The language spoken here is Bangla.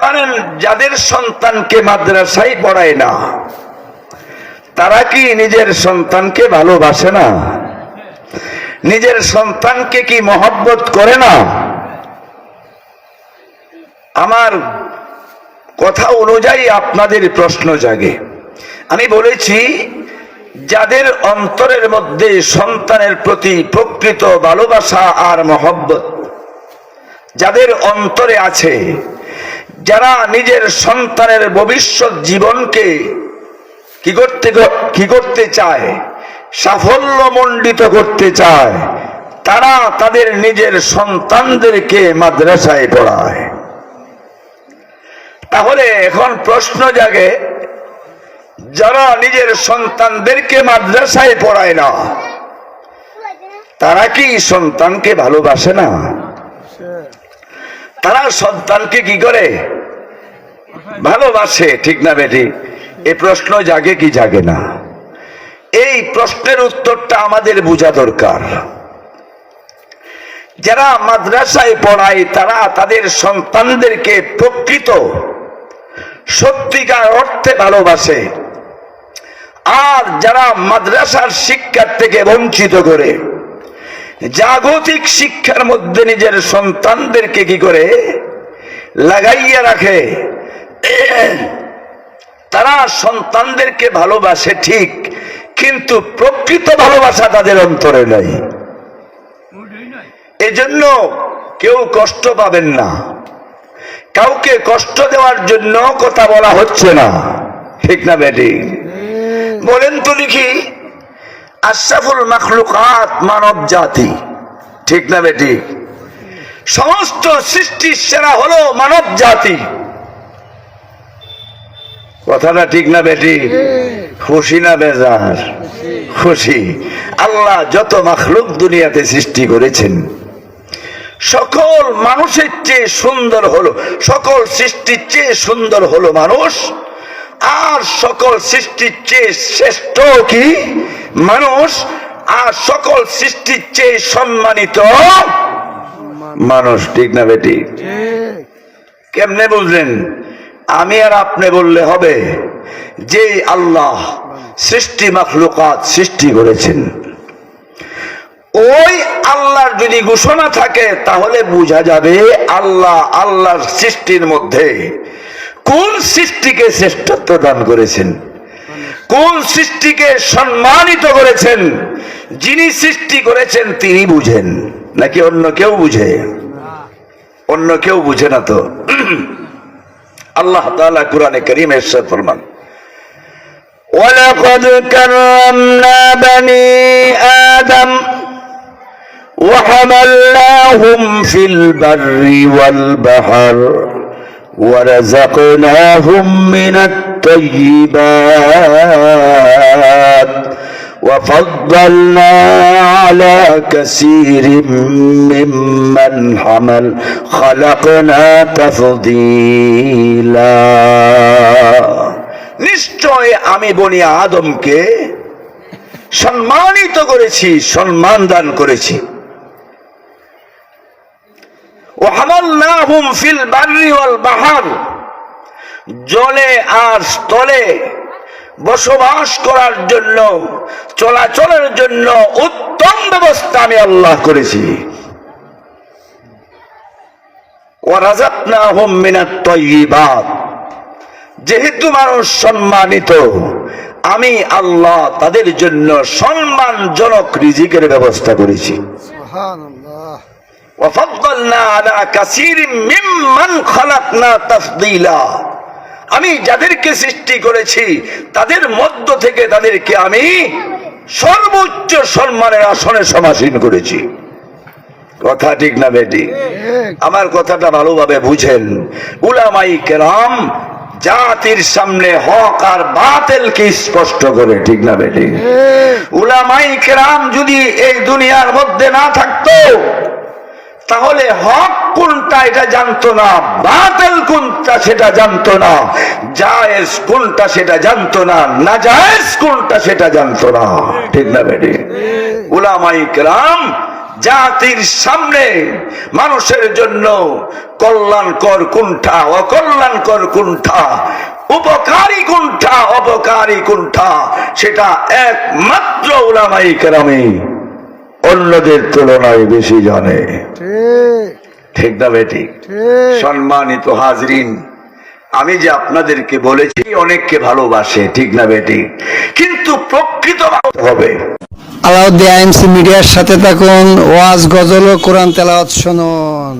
পারেন যাদের সন্তানকে মাদ্রাসায় পড়ায় না, তারা কি নিজের সন্তানকে ভালোবাসে না? নিজের সন্তানকে কি মহব্বত করে না? আমার কথা অনুযায়ী আপনাদের প্রশ্ন জাগে। আমি বলেছি, যাদের অন্তরের মধ্যে সন্তানের প্রতি প্রকৃত ভালোবাসা আর মহব্বত, যাদের অন্তরে আছে যারা নিজের সন্তানের ভবিষ্যৎ জীবনকে কি করতে কি করতে চায় সাফল্য মণ্ডিত করতে চায়, তারা তাদের নিজের সন্তানদেরকে মাদ্রাসায় পড়ায়। তাহলে এখন প্রশ্ন জাগে, যারা নিজের সন্তানদেরকে মাদ্রাসায় পড়ায় না, তারা কি সন্তানকে ভালোবাসে না? তারা সন্তানকে কি করে? ভালোবাসে, ঠিক না বেটি? এই প্রশ্ন জাগে কি জাগে না? এই প্রশ্নের উত্তরটা আমাদের বোঝা দরকার। যারা মাদ্রাসায় পড়ায়, তারা তাদের সন্তানদেরকে প্রকৃত, সত্যিকার অর্থে ভালোবাসে। আর যারা মাদ্রাসার শিক্ষার থেকে বঞ্চিত করে জাগতিক শিক্ষার মধ্যে নিজের সন্তানদেরকে কি করে লাগাইয়া রাখে? তারা সন্তানদেরকে ভালোবাসে ঠিক, কিন্তু প্রকৃত ভালোবাসা তাদের অন্তরে নাই। এজন্য কেউ কষ্ট পাবেন না। কাউকে কষ্ট দেওয়ার জন্য কথা বলা হচ্ছে না। ঠিক না বেটি? বলেন তো লিখি আশরাফুল মখলুকাত মানব জাতি। ঠিক না বেটি? সমস্ত সৃষ্টির সেরা হলো মানব জাতি। কথাটা ঠিক না বেটি? খুশি না বেজার? খুশি। আল্লাহ যত মখলুক দুনিয়াতে সৃষ্টি করেছেন, সকল মানুষের চেয়ে সুন্দর হলো, সকল সৃষ্টির চেয়ে সুন্দর হলো মানুষ আর সকল সৃষ্টির চেয়ে শ্রেষ্ঠ কি? মানুষ আর সকল সৃষ্টির চেয়ে সম্মানিত মানুষ, ঠিক না বেটি? কেমনে বুঝলেন? আমি আর আপনি বললে হবে যে আল্লাহ সৃষ্টি মাখলুকাত সৃষ্টি করেছেন, ওই আল্লাহর যদি ঘোষণা থাকে, তাহলে বোঝা যাবে আল্লাহ আল্লাহর সৃষ্টির মধ্যে কোন সৃষ্টিকে শ্রেষ্ঠত্ব দান করেছেন কোন সৃষ্টিকে সম্মানিত করেছেন যিনি সৃষ্টি করেছেন তিনি বুঝেন নাকি অন্য কেউ বুঝে অন্য কেউ বুঝে না তো আল্লাহ তাআলা কোরআনে করিম এরশাদ ফরমান ولقد كرمنا بني آدم وحملناهم في البر والبحر ورزقناهم من الطيبات وفضلنا على كثير ممن حمل خلقنا تفضيلا নিশ্চয় আমি বনি আদমকে সম্মানিত করেছি সম্মান দান করেছি ওহামাল্লাহুম ফিল বাররি ওয়াল বাহার। জলে আর স্থলে বসবাস করার জন্য, চলাচলের জন্য উত্তম ব্যবস্থা আমি আল্লাহ করেছি। যেহেতু মানুষ সম্মানিত, আমি আল্লাহ তাদের জন্য সম্মানজনক রিজিকের ব্যবস্থা করেছি। আমি যাদেরকে সৃষ্টি করেছি তাদের মধ্য থেকে তাদেরকে আমি সর্বোচ্চ সম্মানের আসনে সমাসীন করেছি। কথা ঠিক না বেটি? আমার কথাটা ভালোভাবে বুঝেন। উলামাই কেরাম জাতির সামনে হক আর বাতেলকে স্পষ্ট করে ঠিক না বেটি? হ্যাঁ। উলামাই কেরাম যদি এই দুনিয়ার মধ্যে না থাকতো তাহলে হক কোনটা এটা জানতো না, বাতিল কোনটা সেটা জানতো না, জায়েজ কোনটা সেটা জানতো না না জায়েজ কোনটা সেটা জানতো না। ঠিক না বেটি? উলামাই কেরাম জাতির সামনে মানুষের জন্য কল্যাণকর কোনটা, অকল্যাণকর কোনটা, উপকারী কোনটা, অপকারী কোনটা, সেটা একমাত্র ওলামাই কেরামে অন্যদের তুলনায় বেশি জানে। ঠিক। না বেটি সম্মানিত হাজরিন আমি যে আপনাদেরকে বলেছি অনেককে ভালোবাসে ঠিক না বেটি কিন্তু প্রকৃত হবে। আলাউদ্দিন আইএমসি মিডিয়ার সাথে থাকুন ওয়াজ গজল ও কোরআন তেলাওয়াত শুনুন।